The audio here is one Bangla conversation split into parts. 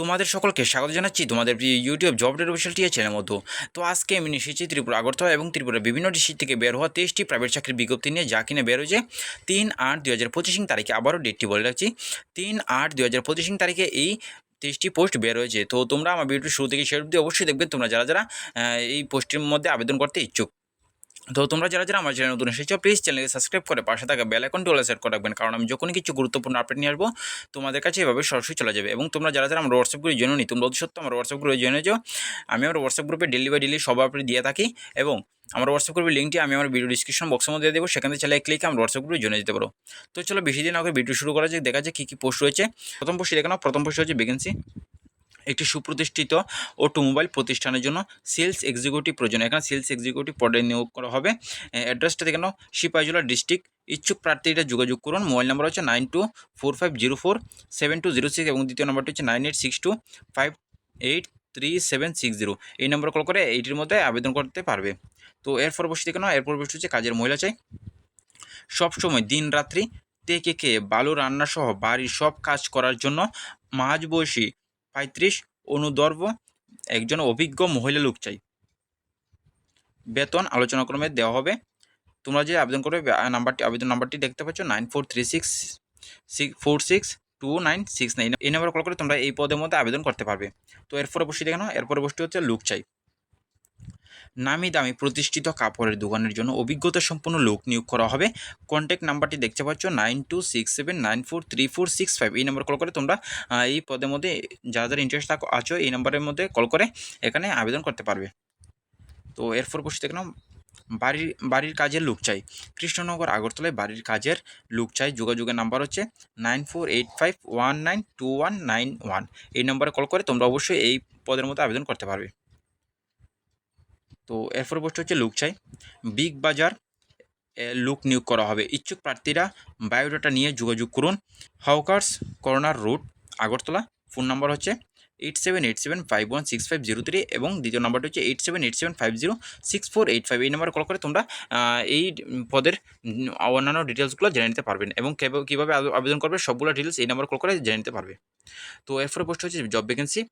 তোমাদের সকলকে স্বাগত জানাচ্ছি তোমাদের YouTube job date official channel মতো। তো আজকে আমি এসেছি ত্রিপুরা, আগরতলা এবং ত্রিপুরা বিভিন্ন ডিস্ট্রিক্ট থেকে বের হওয়া তেইশটি প্রাইভেট চাকরির বিজ্ঞপ্তি নিয়ে যা কিনা বের হয়েছে, তিন আট দুই হাজার পঁচিশ তারিখে আবারও ডেটটি বলে রাখছি। তিন আট দুই হাজার পঁচিশ তারিখে এই তেইশটি পোস্ট বের হয়েছে। তো তোমরা আমার ভিডিও শুরু থেকে শেষ অবশ্যই দেখবে, তোমরা যারা যারা এই পোস্টের মধ্যে আবেদন করতে ইচ্ছুক। তো তোমরা যারা যারা আমার চ্যানেল নতুন এসেছ প্লিজ চ্যানেলকে সাবস্ক্রাইব করে পাশে থাকা বেল আইকনটি ওলা সেট করে রাখবেন। কারণ আমি যখনই কিছু গুরুত্বপূর্ণ আপডেট নিয়ে আসব, তোমাদের কাছে এভাবে সরাসরি চলে যাবে। এবং তোমরা যারা যারা আমার হোয়াটসঅ্যাপ গ্রুপে জেনে নি তোমরা অতি সত্য আমার হোয়াটসঅ্যাপ গ্রুপে জেনে যাও আমি আমার হোয়াটসঅ্যাপ গ্রুপে ডেলি বাই ডেলি সব আপডেট দিয়ে থাকি এবং আমার হোয়াটসঅ্যাপ গ্রুপের লিঙ্কটি আমি আমার ভিডিও ডিসক্রিপশন বক্সের মধ্যে দিয়ে দেবো। সেখান থেকে চাইলে ক্লিক আমার হোয়াটসঅ্যাপ গ্রুপে জেনে যেতে পারো। তো চলো বেশি দিন আগে ভিডিও শুরু করা যাক, দেখা যাক কী কী পোস্ট রয়েছে। প্রথম পোস্ট দেখে নাও। প্রথম পোস্ট হচ্ছে ভ্যাকেন্সি একটি সুপ্রতিষ্ঠিত অটোমোবাইল প্রতিষ্ঠানের জন্য সেলস এক্সিকিউটিভ প্রয়োজন। এখানে সেলস এক্সিকিউটিভ পদে নিয়োগ করা হবে। অ্যাড্রেসটা দেখে নাও, সিপাহীজলা ডিস্ট্রিক্ট। ইচ্ছুক প্রার্থীরা যোগাযোগ করুন। মোবাইল নাম্বার হচ্ছে nine two four five zero four, seven two zero six এবং দ্বিতীয় নাম্বারটি হচ্ছে nine eight six two five eight three seven six zero. এই নম্বর কল করে এইটির মধ্যে আবেদন করতে পারবে। তো এর পরবর্তী দেখে নাও এর পরবর্তী হচ্ছে কাজের মহিলা চাই। সবসময় দিন রাত্রি টেকে খেয়ে বালু রান্না সহ বাড়ির সব কাজ করার জন্য মাঝ বয়সী পঁয়ত্রিশ অনুদর্ব একজন অভিজ্ঞ মহিলা লোক চাই। বেতন আলোচনাক্রমে দেওয়া হবে। তোমরা যে আবেদন করবে নাম্বারটি, আবেদন নাম্বারটি দেখতে পাচ্ছ nine four three six six, four six, two nine six nine. এই নাম্বার কল করে তোমরা এই পদের মধ্যে আবেদন করতে পারবে। তো এরপরে বসে দেখানো এরপরে বসটি হচ্ছে লুক চাই। নামি দামি প্রতিষ্ঠিত কাপড়ের দোকানের জন্য অভিজ্ঞতা সম্পন্ন লোক নিয়োগ করা হবে। কন্ট্যাক্ট নাম্বারটি দেখতে পাচ্ছ, nine two six seven, nine four three four six five. এই নাম্বার কল করে তোমরা এই পদের মধ্যে যারা যারা ইন্টারেস্ট থাকো আছো, এই নাম্বারের মধ্যে কল করে এখানে আবেদন করতে পারবে। তো এরপর বসে দেখলাম বাড়ির বাড়ির কাজের লোক চাই। কৃষ্ণনগর, আগরতলায় বাড়ির কাজের লোক চাই। যোগাযোগের নাম্বার হচ্ছে nine four eight five one nine two one nine one. এই নাম্বারে কল করে তোমরা অবশ্যই এই পদের মধ্যে আবেদন করতে পারবে। তো এরপর পোস্ট হচ্ছে লুক চাই। বিগ বাজার লোক নিয়োগ করা হবে। ইচ্ছুক প্রার্থীরা বায়োডাটা নিয়ে যোগাযোগ করুন। Hawkers corner road, Agartala. Phone number হচ্ছে eight seven eight seven five one six five zero three এবং দ্বিতীয় নাম্বারটা হচ্ছে eight seven eight seven five zero six four eight five এই নাম্বারে কল করে তোমরা এই পদের অন্যান্য ডিটেলসগুলো জেনে নিতে পারবেন এবং কীভাবে আবে- আবেদন করবে সবগুলো ডিটেলস এই নাম্বার কল করে জেনে নিতে পারবে। তো এরপরে পোস্ট হচ্ছে জব ভ্যাকেন্সি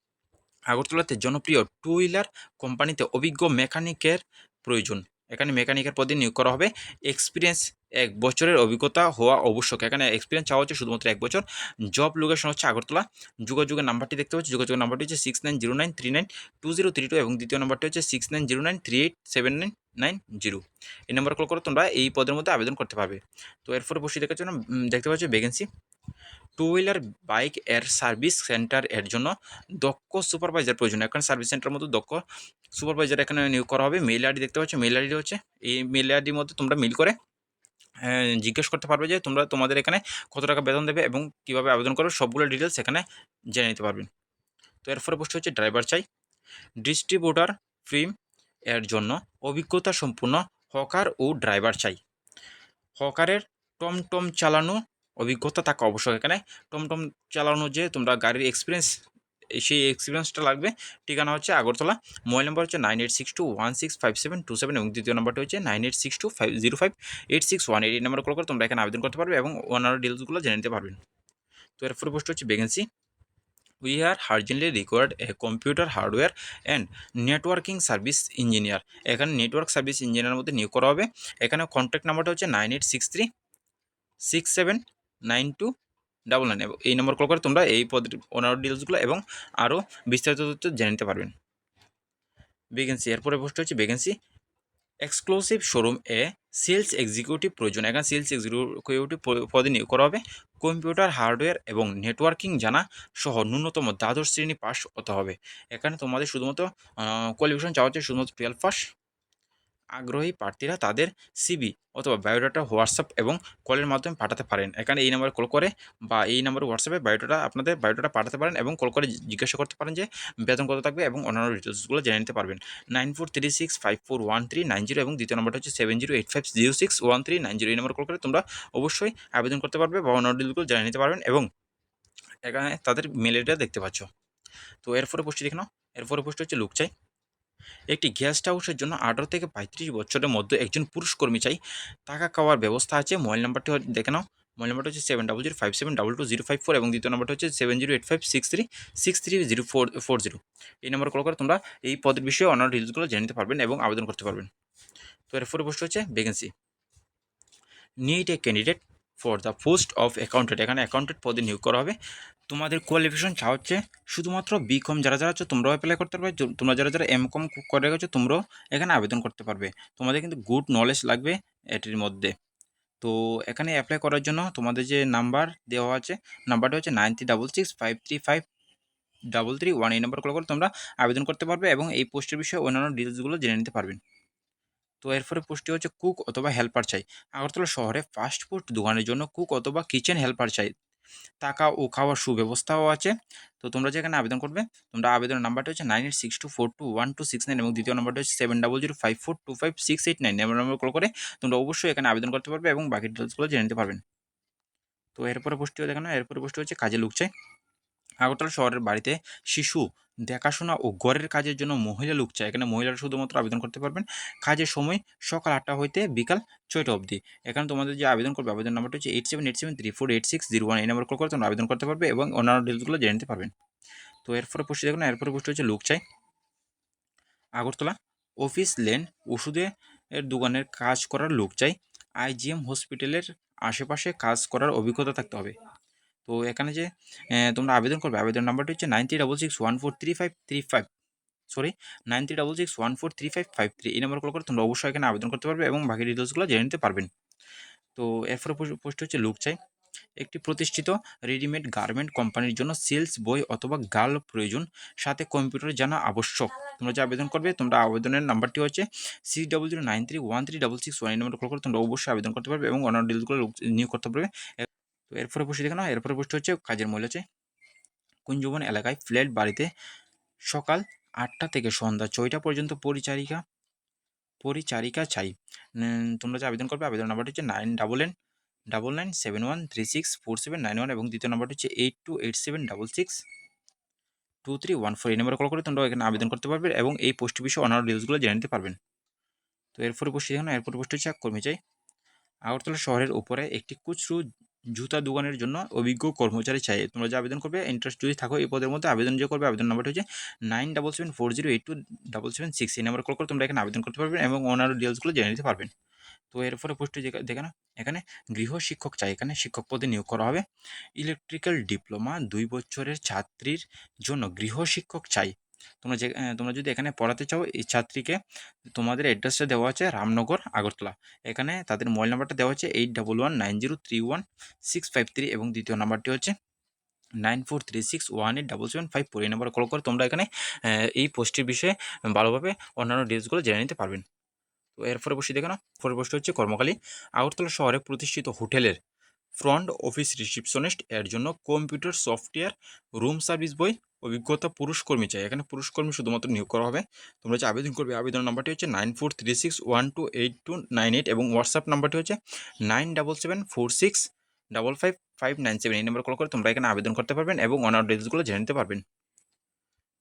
আগরতলাতে জনপ্রিয় টু হুইলার কোম্পানিতে অভিজ্ঞ মেকানিকের প্রয়োজন। এখানে মেকানিকের পদে নিয়োগ করা হবে। এক্সপিরিয়েন্স এক বছরের অভিজ্ঞতা হওয়া আবশ্যক। এখানে এক্সপিরিয়েন্স চাওয়া হচ্ছে শুধুমাত্র এক বছর। জব লোকেশন হচ্ছে আগরতলা। যোগাযোগের নাম্বারটি দেখতে পাচ্ছি। যোগাযোগের নাম্বারটি হচ্ছে six nine zero nine three nine two zero three two এবং দ্বিতীয় নাম্বারটি হচ্ছে six nine zero nine three eight seven nine nine zero এই নাম্বার কল করে তোমরা এই পদের মধ্যে আবেদন করতে পারবে। তো এরপরে বসে দেখার জন্য দেখতে পাচ্ছি ভ্যাকেন্সি টু হুইলার বাইক এর সার্ভিস সেন্টার এর জন্য দক্ষ সুপারভাইজার প্রয়োজন এখানে সার্ভিস সেন্টার মতো দক্ষ সুপারভাইজার এখানে নিয়োগ করা হবে। মেল আইডি দেখতে পাচ্ছ। মেল আইডি হচ্ছে, এই মেল আইডির মধ্যে তোমরা মিল করে জিজ্ঞেস করতে পারবে যে তোমরা তোমাদের এখানে কত টাকা বেতন দেবে এবং কীভাবে আবেদন করবে সবগুলো ডিটেলস এখানে জেনে নিতে পারবেন তো এরপরে পোস্ট হচ্ছে ড্রাইভার চাই। ডিস্ট্রিবিউটার ফিল্ম এর জন্য অভিজ্ঞতা সম্পূর্ণ হকার ও ড্রাইভার চাই। হকারের টমটম চালানো অভিজ্ঞতা থাকা অবশ্যক এখানে। টমটম চালানো যে তোমরা গাড়ির এক্সপিরিয়েন্স সেই এক্সপিরিয়েন্সটা লাগবে। ঠিকানা হচ্ছে আগরতলা। মোবাইল নাম্বার হচ্ছে nine eight six two one six five seven two seven এবং দ্বিতীয় নাম্বারটা হচ্ছে nine eight six two five zero five eight six one eight এই নাম্বার কল করে তোমরা এখানে আবেদন করতে পারবে এবং অন্যান্য ডিটেলসগুলো জেনে নিতে পারবেন তো এরপরে পোস্ট হচ্ছে vacancy we are urgently required a computer hardware and networking service engineer এখানে নেটওয়ার্ক সার্ভিস ইঞ্জিনিয়ারের মধ্যে নিয়োগ করা হবে। এখানে কন্ট্যাক্ট নাম্বারটা হচ্ছে nine eight six three six seven nine two double nine এই নম্বর কল করে তোমরা এই পদের অন্যান্য ডিটেলসগুলো এবং আরও বিস্তারিত তথ্য জেনে নিতে পারবেন। ভ্যাকেন্সি এরপরে পোস্ট হচ্ছে ভ্যাকেন্সি এক্সক্লুসিভ শোরুম এ সেলস এক্সিকিউটিভ প্রয়োজন। এখানে সেলস এক্সিকিউটিভ পদে নিয়োগ করা হবে। কম্পিউটার হার্ডওয়্যার এবং নেটওয়ার্কিং জানা সহ ন্যূনতম দ্বাদশ শ্রেণি পাস হতে হবে। এখানে তোমাদের শুধুমাত্র কোয়ালিফিকেশন চাওয়া হচ্ছে শুধুমাত্র টুয়েলভ পাস আগ্রহী প্রার্থীরা তাদের সিবি অথবা বায়োডাটা হোয়াটসঅ্যাপ এবং কলের মাধ্যমে পাঠাতে পারেন। এখানে এই নাম্বারে কল করে বা এই নাম্বারে হোয়াটসঅ্যাপে বায়োডাটা আপনাদের বায়োডাটা পাঠাতে পারেন এবং কল করে জিজ্ঞাসা করতে পারেন যে বেতন কত থাকবে এবং অন্যান্য ডিটেলসগুলো জেনে নিতে পারবেন। Nine four three six five four one three nine zero এবং দ্বিতীয় নম্বরটা হচ্ছে seven zero eight five zero six one three nine zero এই নাম্বার কল করে তোমরা অবশ্যই আবেদন করতে পারবে বা অন্যান্য ডিটেলসগুলো জেনে নিতে পারবেন এবং এখানে তাদের মেল আইডিটা দেখতে পাচ্ছ। তো এরপরে পোস্টটি দেখে নাও। এরপরে পোস্ট হচ্ছে লুক চাই একটি গেস্ট হাউসের জন্য আঠারো থেকে পঁয়ত্রিশ বছরের মধ্যে একজন পুরুষ কর্মী চাই। টাকা খাওয়ার ব্যবস্থা আছে। মোবাইল নাম্বারটি দেখে নাও, মোবাইল নাম্বারটা হচ্ছে seven double zero five seven double two zero five four এবং দ্বিতীয় নাম্বারটা হচ্ছে seven zero eight five six three six three zero four four zero এই নাম্বার কল করে তোমরা এই পদের বিষয়ে অনার ডিটেলসগুলো জেনে নিতে পারবেন এবং আবেদন করতে পারবেন। তো এরপরে পোস্ট হচ্ছে vacancy need a candidate for the post of accountant এখানে অ্যাকাউন্টেন্ট পদে নিয়োগ করা হবে। তোমাদের কোয়ালিফিকেশন চা হচ্ছে, শুধুমাত্র বি কম যারা যারা আছো, তোমরাও অ্যাপ্লাই করতে পারবে। তোমরা যারা যারা এম কম করে গেছো, তোমরাও এখানে আবেদন করতে পারবে। তোমাদের কিন্তু গুড নলেজ লাগবে এটির মধ্যে। তো এখানে অ্যাপ্লাই করার জন্য তোমাদের যে নাম্বার দেওয়া আছে নাম্বারটা হচ্ছে nine three double six five three five double three one এই নাম্বার কল করে তোমরা আবেদন করতে পারবে এবং এই পোস্টের বিষয়ে অন্যান্য ডিটেলসগুলো জেনে নিতে পারবেন তো এরপরে পোস্টটি হচ্ছে কুক অথবা হেল্পার চাই। আগরতলা শহরে ফাস্ট ফুড দোকানের জন্য কুক অথবা কিচেন হেল্পার চাই। টাকা ও খাওয়ার সুব্যবস্থাও আছে। তো তোমরা যেখানে আবেদন করবে, তোমরা আবেদনের নাম্বারটা হচ্ছে nine eight six two four two one two six nine এবং দ্বিতীয় নাম্বারটা হচ্ছে seven double zero five four two five six eight nine এমন নাম্বার কল করে তোমরা অবশ্যই এখানে আবেদন করতে পারবে এবং বাকি ডিটেলসগুলো জেনে নিতে পারবেন তো এরপরে পোস্টটিও দেখানো এরপরে পোস্টটি হচ্ছে কাজে লোক চাই। আগরতলা শহরের বাড়িতে শিশু দেখাশোনা ও ঘরের কাজের জন্য মহিলা লোক চাই এখানে মহিলারা শুধুমাত্র আবেদন করতে পারবেন কাজের সময় সকাল আটটা হইতে বিকাল ছয়টা অবধি। এখানে তোমাদের যে আবেদন করবে, আবেদন নাম্বারটা হচ্ছে eight seven eight seven three four eight six zero one এই নাম্বার কল করে, তোমরা আবেদন করতে পারবে এবং অন্যান্য ডিটেলসগুলো জেনে নিতে পারবেন। তো এরপরে পোস্টে দেখুন এরপরে পোস্ট হচ্ছে লোক চাই আগরতলা অফিস লেন ওষুধের দোকানের কাজ করার লোক চাই আইজিএম হসপিটালের আশেপাশে কাজ করার অভিজ্ঞতা থাকতে হবে। তো এখানে যে তোমরা আবেদন করবে, আবেদন নাম্বারটি হচ্ছে nine three double six one four three five three five sorry nine three double six one four three five five three এই নাম্বার কল করে তোমরা অবশ্যই এখানে আবেদন করতে পারবে এবং বাকি ডিটেলসগুলো জেনে নিতে পারবেন। তো এরপরে পোস্ট হচ্ছে লোক চাই। একটি প্রতিষ্ঠিত রেডিমেড গার্মেন্ট কোম্পানির জন্য সেলস বই অথবা গার্ল প্রয়োজন, সাথে কম্পিউটার জানা আবশ্যক। তোমরা যে আবেদন করবে, তোমরা আবেদনের নাম্বারটি হচ্ছে six double zero nine three one three double six one number call করে তোমরা অবশ্যই আবেদন করতে পারবে এবং অন্যান্য ডিটেলসগুলো লোক নিয়োগ করতে পারবে। তো এরপরে পোস্ট দেখে নাও এরপরে পোস্ট হচ্ছে, কাজের মূল্য চাই কুঞ্জবন এলাকায় ফ্ল্যাট বাড়িতে সকাল আটটা থেকে সন্ধ্যা ছয়টা পর্যন্ত পরিচারিকা পরিচারিকা চাই। তোমরা যে আবেদন করবে, আবেদন নাম্বারটি হচ্ছে nine double N double nine seven one three six four seven nine one এবং দ্বিতীয় নাম্বারটি হচ্ছে eight two eight seven double six two three one four এই নাম্বার কল করে তোমরা এখানে আবেদন করতে পারবে এবং এই পোস্ট বিষয়ে অন্যান্য ডিটেলসগুলো জেনে নিতে পারবেন। তো এরপরে পোস্ট দেখুন এরপরে পোস্ট হচ্ছে কর্মী চাই, আগরতলা শহরের উপরে একটি খুচরো জুতা দোকানের জন্য অভিজ্ঞ কর্মচারী চাই। তোমরা যে আবেদন করবে ইন্টারেস্ট যদি থাকো, এই পদের মধ্যে আবেদন যে করবে, আবেদন নাম্বারটা হচ্ছে nine double seven four zero eight two double seven six এই নাম্বার কল করে তোমরা এখানে আবেদন করতে পারবেন এবং অন্যান্য ডিটেলসগুলো জেনে নিতে পারবেন তো এরপরে পোস্টে দেখে না এখানে গৃহ শিক্ষক চাই। এখানে শিক্ষক পদে নিয়োগ করা হবে। ইলেকট্রিক্যাল ডিপ্লোমা দুই বছরের ছাত্রীর জন্য গৃহ শিক্ষক চাই। তোমরা যে তোমরা যদি এখানে পড়াতে চাও, এই ছাত্রীকে তোমাদের অ্যাড্রেসটা দেওয়া আছে রামনগর, আগরতলা। এখানে তাদের মোবাইল নাম্বারটা দেওয়া হচ্ছে eight double one nine zero three one six five three এবং দ্বিতীয় নাম্বারটি হচ্ছে nine four three six one eight double seven five four এই নাম্বার কল করে, তোমরা এখানে এই পোস্টের বিষয়ে ভালোভাবে অন্যান্য ডিটেলসগুলো জেনে নিতে পারবেন। তো এরপরে বসে দেখে না পরে বসে হচ্ছে, কর্মকালী আগরতলা শহরে প্রতিষ্ঠিত হোটেলের ফ্রন্ট অফিস রিসিপশনিস্ট এর জন্য কম্পিউটার সফটওয়্যার, রুম সার্ভিস বই, অভিজ্ঞতা পুরুষ কর্মী চাই। এখানে পুরুষ কর্মী শুধুমাত্র নিয়োগ করা হবে। তোমরা যে আবেদন করবে, আবেদন নাম্বারটি হচ্ছে nine four three six one two eight two nine eight এবং হোয়াটসঅ্যাপ নাম্বারটি হচ্ছে nine double seven four six double five five nine seven এই নাম্বার কল করে তোমরা এখানে আবেদন করতে পারবেন এবং অনার ডিটেলসগুলো জেনে নিতে পারবেন।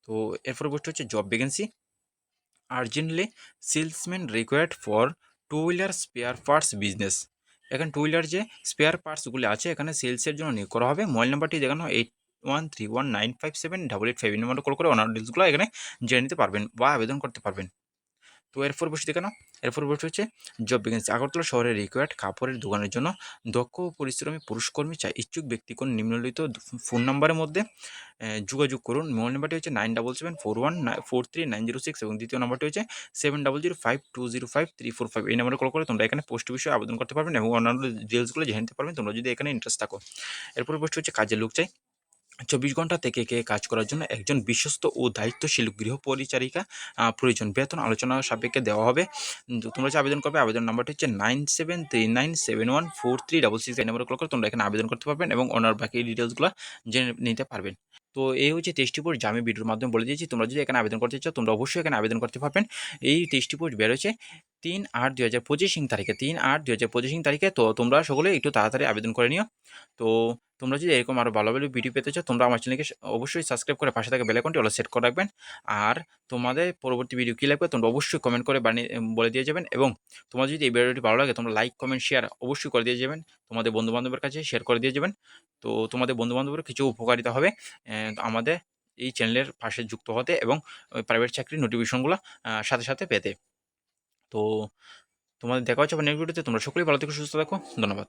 তো এরপরে বসতে হচ্ছে job vacancy urgently salesman required for two wheeler spare parts business এখানে টু হুইলার যে স্পেয়ার পার্টসগুলি আছে, এখানে সেলসের জন্য নিয়োগ করা হবে। মোবাইল নাম্বারটি দেখানো eight one three one nine five seven double eight five এই নাম্বারটা কল করে অনার ডিটেলসগুলো এখানে জেনে নিতে পারবেন বা আবেদন করতে পারবেন। তো এরপর বসে দেখানো এরপর বসে হচ্ছে জব ভ্যাকেন্সি আগরতলা শহরের রিকোয়ার্ড কাপড়ের দোকানের জন্য দক্ষ পরিশ্রমী পুরুষ কর্মী চাই। ইচ্ছুক ব্যক্তি ব্যক্তিগণ নিম্নলিখিত ফোন নাম্বারের মধ্যে যোগাযোগ করুন। মোবাইল নাম্বারটি হচ্ছে nine double seven four one four three nine zero six এবং দ্বিতীয় নাম্বারটি হচ্ছে seven double zero five two zero five three four five এই নাম্বারে কল করে তোমরা এখানে পোস্ট বিষয়ে আবেদন করতে পারবেন এবং অন্যান্য ডিটেলসগুলো জেনে নিতে পারবেন তোমরা যদি এখানে ইন্টারেস্ট থাকো। এরপর পোস্ট হচ্ছে কাজের লোক চাই। চব্বিশ ঘণ্টা থেকে কে কাজ করার জন্য একজন বিশ্বস্ত ও দায়িত্বশীল গৃহ পরিচারিকা প্রয়োজন। বেতন আলোচনা সাপেক্ষে দেওয়া হবে। তোমরা যে আবেদন করবে, আবেদন নাম্বারটি হচ্ছে nine seven three nine seven one four three double six এই নাম্বারে কল করে তোমরা এখানে আবেদন করতে পারবেন এবং ওনার বাকি ডিটেলসগুলো জেনে নিতে পারবেন। তো এই হচ্ছে তেইশটি পোস্ট যা আমি ভিডিওর মাধ্যমে বলে দিয়েছি। তোমরা যদি এখানে আবেদন করতে চাও, তোমরা অবশ্যই এখানে আবেদন করতে পারবেন। এই তেইশটি বেরোচ্ছে তিন আট দুই হাজার পঁচিশিং তারিখে, তিন আট দুই হাজার পঁচিশিং তারিখে, তো তোমরা সকলে একটু তাড়াতাড়ি আবেদন করে নিও। তো তোমরা যদি এরকম আরও ভালো ভালো ভিডিও পেতে চাও, তোমরা আমার চ্যানেলকে অবশ্যই সাবস্ক্রাইব করে পাশে থাকা বেলাইকনটি অল সেট করে রাখবেন। আর তোমাদের পরবর্তী ভিডিও কী লাগবে, তোমরা অবশ্যই কমেন্ট করে বানিয়ে বলে দিয়ে যাবেন। এবং তোমার যদি এই ভিডিওটি ভালো লাগে, তোমরা লাইক কমেন্ট শেয়ার অবশ্যই করে দিয়ে যাবেন। তোমাদের বন্ধুবান্ধবের কাছে শেয়ার করে দিয়ে যাবেন। তো তোমাদের বন্ধুবান্ধবের কিছু উপকারিতা হবে আমাদের এই চ্যানেলের পাশে যুক্ত হতে এবং প্রাইভেট চাকরির নোটিফিকেশনগুলো সাথে সাথে পেতে। তো তোমাদের দেখা হচ্ছে আবার নেক্সট ভিডিওতে তোমরা সকলেই ভালো থেকে সুস্থ থাকো। ধন্যবাদ।